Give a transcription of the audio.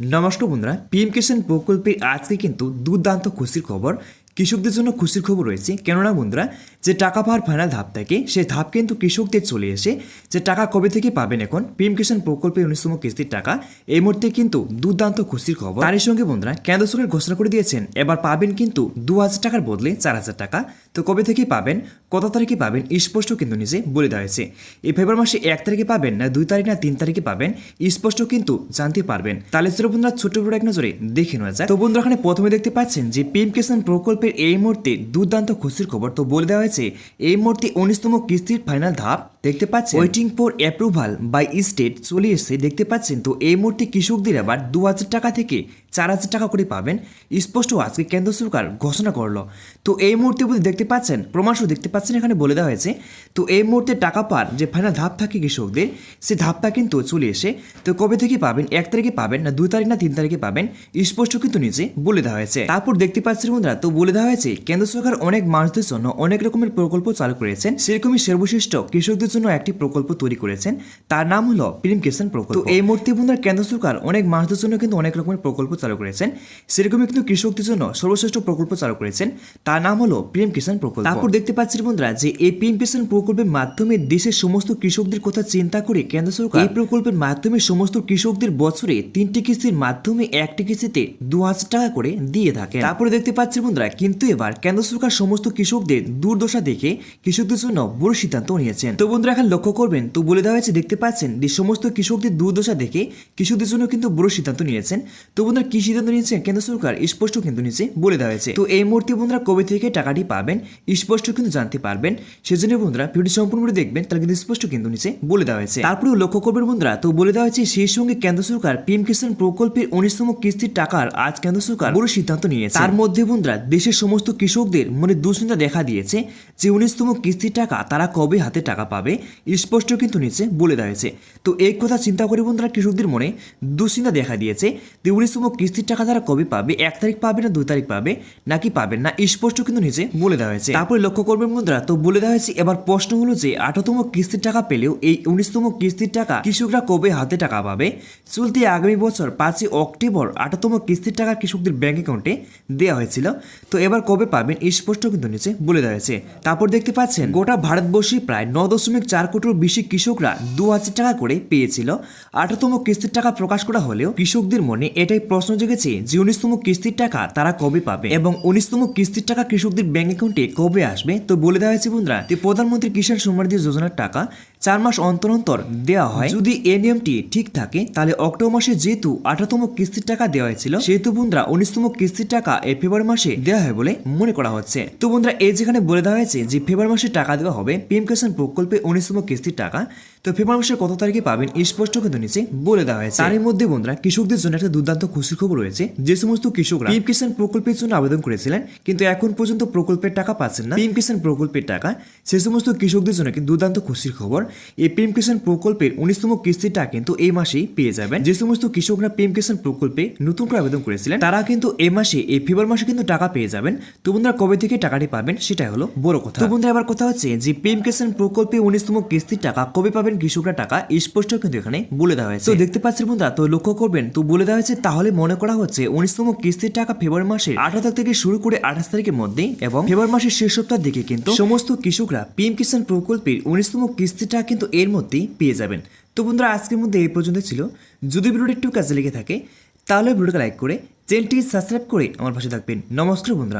নমস্কার বন্ধুরা পিএম কিষাণ প্রকল্পের আজকে কিন্তু দুর্দান্ত খুশির খবর। কৃষকদের জন্য খুশির খবর রয়েছে। কেননা বন্ধুরা, যে টাকা পাওয়ার ফাইনাল ধাপ থাকে, সেই ধাপ কিন্তু কৃষকদের চলে এসে, যে টাকা কবে থেকে পাবেন এখন পিএম কিষাণ প্রকল্পের উনিশতম কিস্তির টাকা, এই মুহূর্তে কিন্তু দুর্দান্ত খুশির খবর। তারই সঙ্গে বন্ধুরা, কেন্দ্র সরকার ঘোষণা করে দিয়েছেন, এবার পাবেন কিন্তু দু হাজার টাকার বদলে চার হাজার টাকা। তো কবে থেকে পাবেন, কত তারিখে পাবেন, স্পষ্ট কিন্তু নিজে বলে দেওয়া হয়েছে। এই ফেব্রুয়ারি মাসে এক তারিখে পাবেন না দুই তারিখ না তিন তারিখে পাবেন, স্পষ্ট কিন্তু জানতে পারবেন। তাহলে বন্ধুরা, ছোট্ট বড় এক নজরে দেখে নেওয়া যায় তো বন্ধুরা, এখানে প্রথমে দেখতে পাচ্ছেন যে পিএম কিষাণ প্রকল্পের এই মুহূর্তে দুর্দান্ত খুশির খবর তো বলে দেওয়া হয়েছে। এই মুহূর্তে উনিশতম কিস্তির ফাইনাল ধাপ দেখতে পাচ্ছেন। Waiting for approval by state চলে এসে দেখতে পাচ্ছেন। তো এই মুহূর্তে কৃষকদের আবার দু হাজার টাকা থেকে চার হাজার টাকা করে পাবেন। স্পষ্ট আজকে কেন্দ্র সরকার ঘোষণা করল। তো এই মুহূর্তে বলতে দেখতে পাচ্ছেন, প্রমাণসহ দেখতে পাচ্ছেন এখানে বলে দেওয়া হয়েছে। তো এই মুহূর্তে টাকা পার যে ফাইনাল ধাপ থাকে কৃষকদের, সে ধাপটা কিন্তু চলে এসে তো কবে থেকে পাবেন, এক তারিখে পাবেন না দুই তারিখ না তিন তারিখে পাবেন, স্পষ্ট কিন্তু নিচে বলে দেওয়া হয়েছে। তারপর দেখতে পাচ্ছেন বন্ধুরা, তো বলে দেওয়া হয়েছে কেন্দ্র সরকার অনেক মানুষদের জন্য অনেক রকমের প্রকল্প চালু করেছেন। সেরকমই সর্বশ্রেষ্ঠ কৃষকদের জন্য একটি প্রকল্প তৈরি করেছেন। তার নাম হলো পিএম কিষাণ প্রকল্প। তো এই মুহূর্তে বন্ধুরা কেন্দ্র সরকার অনেক মানুষদের জন্য কিন্তু অনেক রকমের প্রকল্প চালু করেছেন। সেরকমই কিন্তু কৃষকদের জন্য সর্বশ্রেষ্ঠ প্রকল্প চালু করেছেন। তার নাম হলো পিএম কিষাণ প্রকল্প। তারপর দেখতে পাচ্ছি বন্ধুরা যে এই পিএম কিষাণ প্রকল্পের মাধ্যমে দেশের সমস্ত কৃষকদের কথা চিন্তা করে কেন্দ্র সরকার এই প্রকল্পের মাধ্যমে সমস্ত কৃষকদের বছরে তিনটি কিস্তির মাধ্যমে একটি কিস্তিতে দু হাজার টাকা করে দিয়ে থাকে তারপরে দেখতে পাচ্ছি বন্ধুরা কিন্তু এবার কেন্দ্র সরকার সমস্ত কৃষকদের দুর্দশা দেখে কৃষকদের জন্য বড় সিদ্ধান্ত নিয়েছেন। তো বন্ধুরা, এখন লক্ষ্য করবেন, তো বলে দেওয়া হয়েছে, দেখতে পাচ্ছেন যে সমস্ত কৃষকদের দুর্দশা দেখে কৃষকদের জন্য কিন্তু বড় সিদ্ধান্ত নিয়েছেন। তো বন্ধুরা, কি সিদ্ধান্ত নিয়েছেন কেন্দ্র সরকার স্পষ্ট কিন্তু নিচে বলে দেওয়া হয়েছে। তো এই মুহূর্তে বন্ধুরা, কবে থেকে টাকাটি পাবেন, স্পষ্ট কিন্তু জানতে পারবেন। সেজন্য বন্ধুরা ভিডিও সম্পূর্ণ দেখবেন তাহলে কিন্তু স্পষ্ট কিন্তু নিচে বলে দেওয়া হয়েছে। তারপরেও লক্ষ্য করবেন বন্ধুরা, তো বলে দেওয়া হয়েছে, সেই সঙ্গে কেন্দ্র সরকার পিএম কিষাণ প্রকল্পের উনিশতম কিস্তির টাকার আজ কেন্দ্র সরকার বড় সিদ্ধান্ত নিয়েছে। তার মধ্যে বন্ধুরা, দেশের সমস্ত কৃষকদের মনে দুশ্চিন্তা দেখা দিয়েছে যে উনিশতম কিস্তির টাকা তারা কবে হাতে টাকা পাবে স্পষ্ট কিন্তু নিচে বলে দেওয়া হয়েছে তো এই কথা চিন্তা করে বন্ধুরা কৃষকদের মনে দুশ্চিন্তা দেখা দিয়েছে যে উনিশতম কিস্তির টাকা তারা কবে পাবে, এক তারিখ পাবে না দুই তারিখ পাবে, নাকি পাবেন না স্পষ্ট কিন্তু নিচে বলে দেওয়া হয়েছে তারপরে লক্ষ্য করবেন বন্ধুরা, তো বলে দেওয়া হয়েছে এবার প্রশ্ন হলো যে আঠারোতম কিস্তির টাকা পেলেও এই উনিশতম কিস্তির টাকা কৃষকরা কবে হাতে টাকা পাবে? চলতি আগামী বছর পাঁচই অক্টোবর আঠারোতম কিস্তির টাকা কৃষকদের ব্যাংক অ্যাকাউন্টে দেওয়া হয়েছিল। তো এবার কবে পাবেন স্পষ্ট কিন্তু নিচে বলে দাঁড়িয়েছে। তারপর দেখতে পাচ্ছেন, গোটা ভারতবর্ষে প্রায় ন দশমিক চার কোটির বেশি কৃষকরা দু হাজার টাকা করে পেয়েছিল। আঠারোতম কিস্তির টাকা প্রকাশ করা হলেও কৃষকদের মনে এটাই প্রশ্ন জেগেছে যে উনিশতম কিস্তির টাকা তারা কবে পাবে এবং উনিশতম কিস্তির টাকা কৃষকদের ব্যাংক অ্যাকাউন্টে কবে আসবে? তো বলে দেওয়া হয়েছে বন্ধুরা প্রধানমন্ত্রী কিষাণ সম্মানিধি যোজনার টাকা চার মাস অন্তর অন্তর দেওয়া হয়। যদি এ নিয়মটি ঠিক থাকে, তাহলে অক্টোবর মাসে যেহেতু আঠারোতম কিস্তির টাকা দেওয়া হয়েছিল, সেহেতু বন্ধুরা উনিশতম কিস্তির টাকা এই ফেব্রুয়ারি মাসে দেওয়া হয় বলে মনে করা হচ্ছে। তো বন্ধুরা, এই যেখানে বলে দেওয়া হয়েছে যে ফেব্রুয়ারি মাসে টাকা দেওয়া হবে, পিএম কিষাণ প্রকল্পে উনিশতম কিস্তির টাকা তো ফেব্রুয়ারি মাসের কত তারিখে পাবেন স্পষ্ট কিন্তু নিচে বলে দেওয়া হয়েছে। তার মধ্যে বন্ধুরা কৃষকদের জন্য একটা দুর্দান্ত খুশির খবর রয়েছে। যে সমস্ত কৃষকরা পিএম কিষাণ প্রকল্পের জন্য আবেদন করেছিলেন কিন্তু এখন পর্যন্ত প্রকল্পের টাকা পাচ্ছেন না। পিএম কিষাণ প্রকল্পের টাকা সে সমস্ত কৃষকদের জন্য কিন্তু দুর্দান্ত খুশির খবর। এই পিএম কিষাণ প্রকল্পের উনিশতম কিস্তিটা কিন্তু এই মাসেই পেয়ে যাবেন। যে সমস্ত কৃষকরা পিএম কিষাণ প্রকল্পে নতুন করে আবেদন করেছিলেন তারা কিন্তু এই মাসে এই ফেব্রুয়ারি মাসে কিন্তু টাকা পেয়ে যাবেন। তো বন্ধুরা কবে থেকে টাকাটি পাবেন সেটাই হলো বড় কথা। তো বন্ধুরা এবার কথা হচ্ছে যে পিএম কিষাণ প্রকল্পে উনিশতম কিস্তির টাকা কবে পাবেন কৃষকরা টাকা স্পষ্ট কিন্তু এখানে বলে দেওয়া হয়েছে। তো দেখতে পাচ্ছেন বন্ধুরা, তো লক্ষ্য করবেন, তো বলে দেওয়া হয়েছে, তাহলে মনে করা হচ্ছে উনিশতম কিস্তির টাকা ফেব্রুয়ারি মাসের আঠারো তারিখ থেকে শুরু করে আঠাশ তারিখের মধ্যে এবং ফেব্রুয়ারি মাসের শেষ সপ্তাহ দিকে কিন্তু সমস্ত কৃষকরা পিএম কিষাণ প্রকল্পের উনিশতম কিস্তিটা কিন্তু এর মধ্যেই পেয়ে যাবেন। তো বন্ধুরা, আজকের মধ্যে এই পর্যন্ত ছিল। যদি ভিডিওটি একটু কাজে লেগে থাকে, তাহলে ভিডিওটা লাইক করে চ্যানেলটি সাবস্ক্রাইব করে আমার পাশে থাকবেন। নমস্কার বন্ধুরা।